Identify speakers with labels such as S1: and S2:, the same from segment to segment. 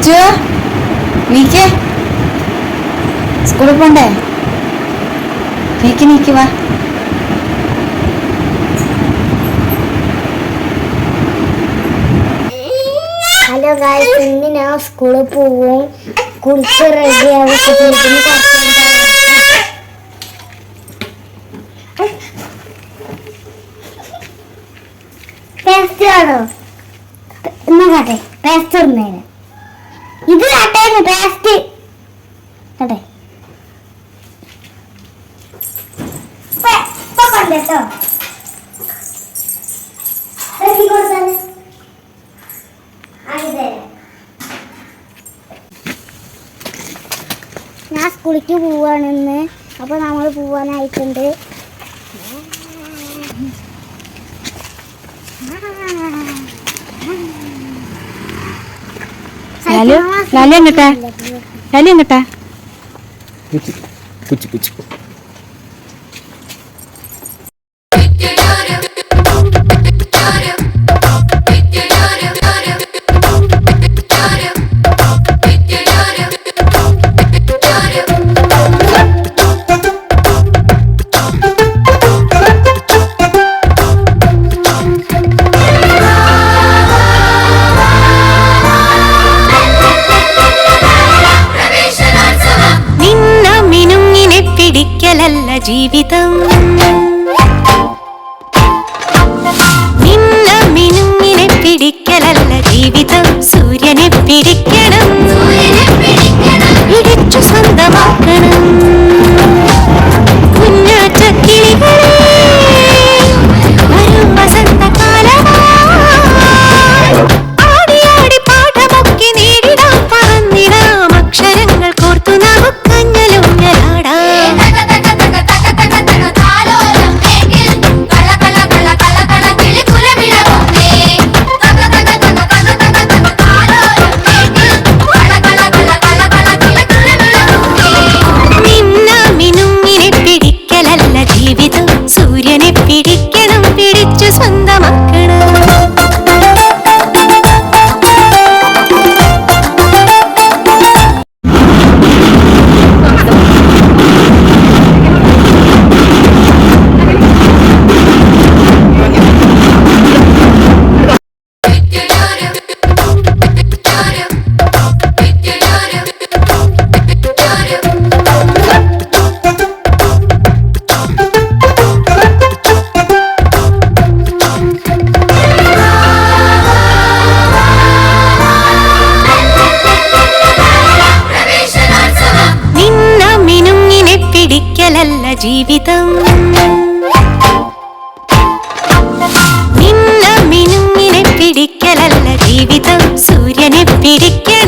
S1: അച്ചു നീക്ക്. സ്കൂളിൽ പോണ്ടേ? നീക്ക് നീക്ക് വാ.
S2: ഹലോ ഗായ്സ് ഇന്ന് ഞാൻ സ്കൂളിൽ പോവും. കുളിച്ച് റെഡി പേസ്റ്റ് ആണോ എന്നാ കാട്ടെ പേസ്റ്റ് ഇടുന്നേന് ഇത് കാട്ടേന്ന് പേസ്റ്റ് അതെ കേട്ടോ ഞാൻ സ്കൂളിക്ക് പോവാണെന്ന്. അപ്പൊ നമ്മൾ പോവാനായിട്ടുണ്ട്.
S1: ലാലു ലാലു എങ്ങട്ടാ? ലാലു എങ്ങട്ടാ?
S3: ജീവിതം. നിന്ന മിനുങ്ങിനെ പിടിക്കലല്ല ജീവിതം. സൂര്യനെ ജീവിതം. നിന്ന മിനുങ്ങിനെ പിടിക്കലല്ല ജീവിതം. സൂര്യനെ പിടിക്കണം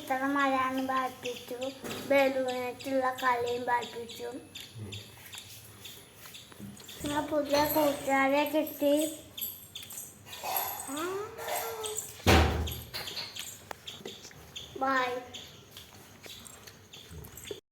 S2: ചിത്രം മലയാളം പഠിപ്പിച്ചു ബലൂണായിട്ടുള്ള കളിയും പഠിപ്പിച്ചു പുതിയ കൂട്ടുകാരെ കിട്ടി. ബൈ